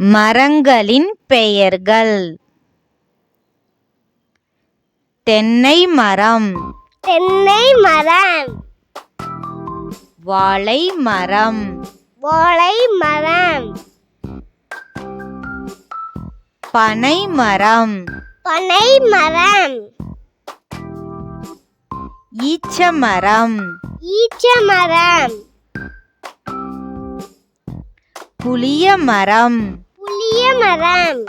மரங்களின் பெயர்கள். தென்னை மரம். தென்னை மரம். வாழை மரம். வாழை மரம். பனை மரம். பனை மரம். ஈச்ச மரம். ஈச்ச மரம். புளிய மரம். புளிய மரம்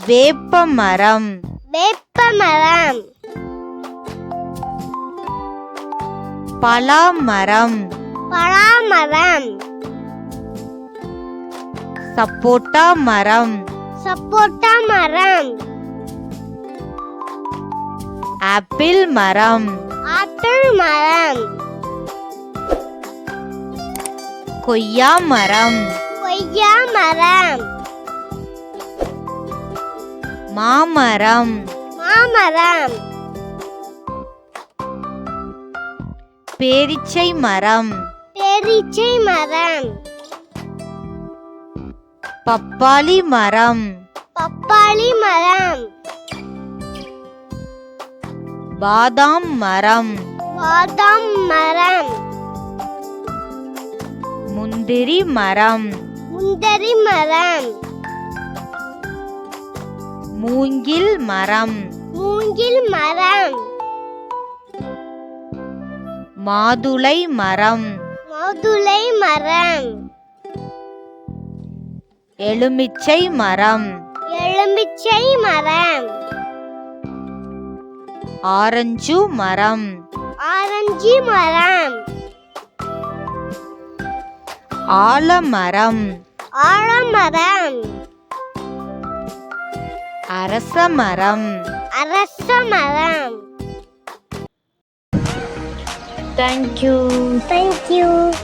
வேப்ப மரம் வேப்ப மரம் பலா மரம் பலா மரம் சப்போட்டா மரம் சப்போட்டா மரம் ஆப்பிள் மரம் ஆப்பிள் மரம் கொய்யா மரம் கொய்யா மரம் மாமரம். மாமரம். பேரிச்சை மரம். பேரீச்சை மரம். பப்பாளி மரம். பப்பாளி மரம். பாதாம் மரம். பாதாம் மரம். முந்திரி மரம். முந்தரி மரம். மூங்கில் மரம். மூங்கில் மரம். மாதுளை மரம். மாதுளை மரம். எலுமிச்சை மரம். எலுமிச்சை மரம். ஆரஞ்சு மரம். ஆரஞ்சு மரம். ஆலமரம். ஆலமரம். அரச மரம். அரச மரம். Thank you thank you